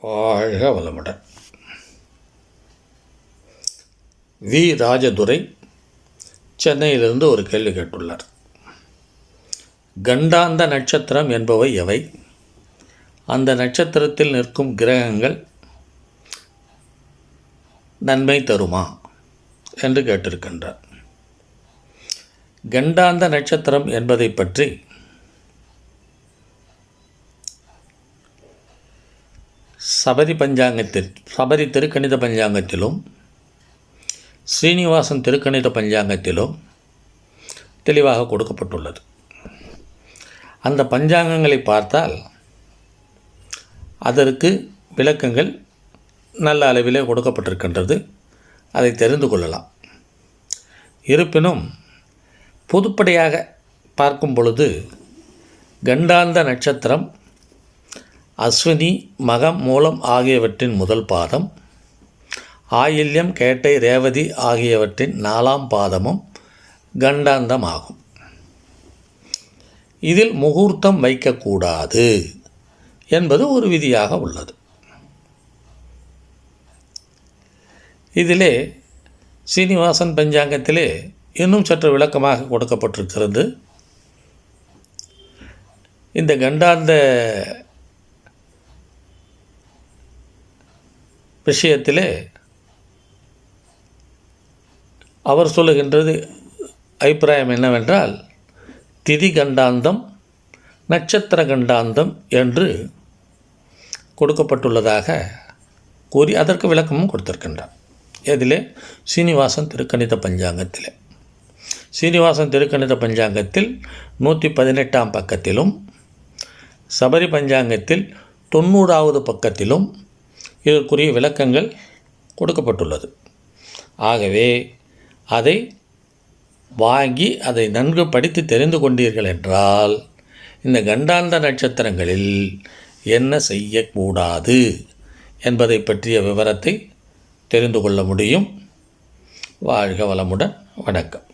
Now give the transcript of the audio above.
வாழ்க வளமுடன். வி. ராஜதுரை சென்னையிலிருந்து ஒரு கேள்வி கேட்டுள்ளார். கண்டாந்த நட்சத்திரம் என்பவை எவை? அந்த நட்சத்திரத்தில் நிற்கும் கிரகங்கள் நன்மை தருமா? என்று கேட்டிருக்கின்றார். கண்டாந்த நட்சத்திரம் என்பதை பற்றி சபரி பஞ்சாங்கத்தில் சபரி திருக்கணித பஞ்சாங்கத்திலும் ஸ்ரீனிவாசன் திருக்கணித பஞ்சாங்கத்திலும் தெளிவாக கொடுக்கப்பட்டுள்ளது. அந்த பஞ்சாங்கங்களை பார்த்தால் அதற்கு விளக்கங்கள் நல்ல அளவிலே கொடுக்கப்பட்டிருக்கின்றது. அதை தெரிந்து கொள்ளலாம். இருப்பினும் பொதுப்படையாக பார்க்கும் பொழுது கண்டாந்த நட்சத்திரம் அஸ்வினி மகம் மூலம் ஆகியவற்றின் முதல் பாதம் ஆயில்யம் கேட்டை ரேவதி ஆகியவற்றின் நாலாம் பாதமும் கண்டாந்தமாகும் இதில் முகூர்த்தம் வைக்கக்கூடாது என்பது ஒரு விதியாக உள்ளது. இதிலே சீனிவாசன் பஞ்சாங்கத்திலே இன்னும் சற்று விளக்கமாக கொடுக்கப்பட்டிருக்கிறது. இந்த கண்டாந்த விஷயத்திலே அவர் சொல்லுகின்றது அபிப்பிராயம் என்னவென்றால் திதி கண்டாந்தம் நட்சத்திர கண்டாந்தம் என்று கொடுக்கப்பட்டுள்ளதாக கூறி அதற்கு விளக்கமும் கொடுத்திருக்கின்றார். இதிலே சீனிவாசன் திருக்கணித பஞ்சாங்கத்தில். சீனிவாசன் திருக்கணித பஞ்சாங்கத்தில் நூற்றி பதினெட்டாம் பக்கத்திலும் சபரி பஞ்சாங்கத்தில் தொண்ணூறாவது பக்கத்திலும் இதற்குரிய விளக்கங்கள் கொடுக்கப்பட்டுள்ளது. ஆகவே அதை வாங்கி அதை நன்கு படித்து தெரிந்து கொண்டீர்கள் என்றால் இந்த கண்டாந்த நட்சத்திரங்களில் என்ன செய்யக்கூடாது என்பதை பற்றிய விவரத்தை தெரிந்து கொள்ள முடியும். வாழ்க வளமுடன். வணக்கம்.